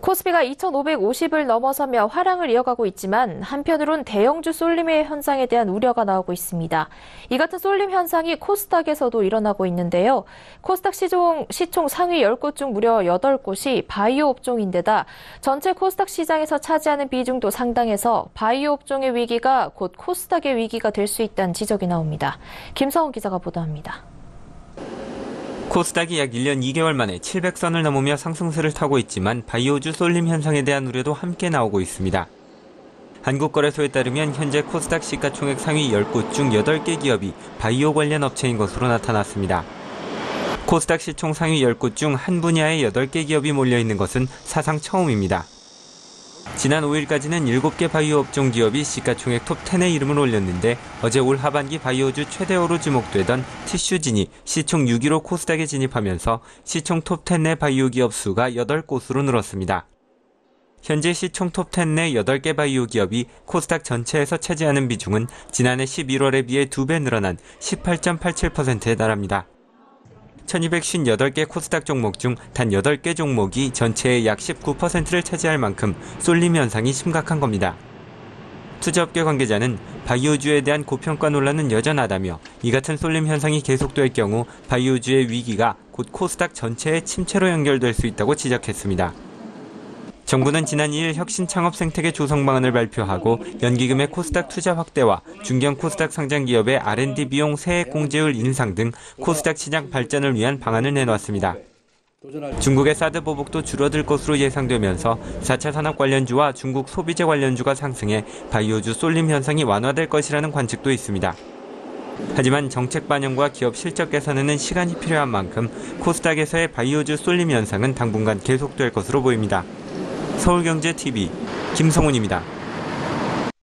코스피가 2,550을 넘어서며 화랑을 이어가고 있지만 한편으론 대형주 쏠림의 현상에 대한 우려가 나오고 있습니다. 이 같은 쏠림 현상이 코스닥에서도 일어나고 있는데요. 코스닥 시종, 시총 상위 10곳 중 무려 8곳이 바이오 업종인데다 전체 코스닥 시장에서 차지하는 비중도 상당해서 바이오 업종의 위기가 곧 코스닥의 위기가 될 수 있다는 지적이 나옵니다. 김성훈 기자가 보도합니다. 코스닥이 약 1년 2개월 만에 700선을 넘으며 상승세를 타고 있지만 바이오주 쏠림 현상에 대한 우려도 함께 나오고 있습니다. 한국거래소에 따르면 현재 코스닥 시가총액 상위 10곳 중 8개 기업이 바이오 관련 업체인 것으로 나타났습니다. 코스닥 시총 상위 10곳 중 한 분야에 8개 기업이 몰려있는 것은 사상 처음입니다. 지난 5일까지는 7개 바이오 업종 기업이 시가총액 톱10에 이름을 올렸는데 어제 올 하반기 바이오주 최대어로 주목되던 티슈진이 시총 6위로 코스닥에 진입하면서 시총 톱10 내 바이오 기업 수가 8곳으로 늘었습니다. 현재 시총 톱10 내 8개 바이오 기업이 코스닥 전체에서 차지하는 비중은 지난해 11월에 비해 2배 늘어난 18.87%에 달합니다. 1258개 코스닥 종목 중 단 8개 종목이 전체의 약 19%를 차지할 만큼 쏠림 현상이 심각한 겁니다. 투자업계 관계자는 바이오주에 대한 고평가 논란은 여전하다며 이 같은 쏠림 현상이 계속될 경우 바이오주의 위기가 곧 코스닥 전체의 침체로 연결될 수 있다고 지적했습니다. 정부는 지난 2일 혁신 창업 생태계 조성 방안을 발표하고 연기금의 코스닥 투자 확대와 중견 코스닥 상장 기업의 R&D 비용 세액 공제율 인상 등 코스닥 시장 발전을 위한 방안을 내놓았습니다. 중국의 사드 보복도 줄어들 것으로 예상되면서 4차 산업 관련주와 중국 소비재 관련주가 상승해 바이오주 쏠림 현상이 완화될 것이라는 관측도 있습니다. 하지만 정책 반영과 기업 실적 개선에는 시간이 필요한 만큼 코스닥에서의 바이오주 쏠림 현상은 당분간 계속될 것으로 보입니다. 서울경제TV 김성훈입니다.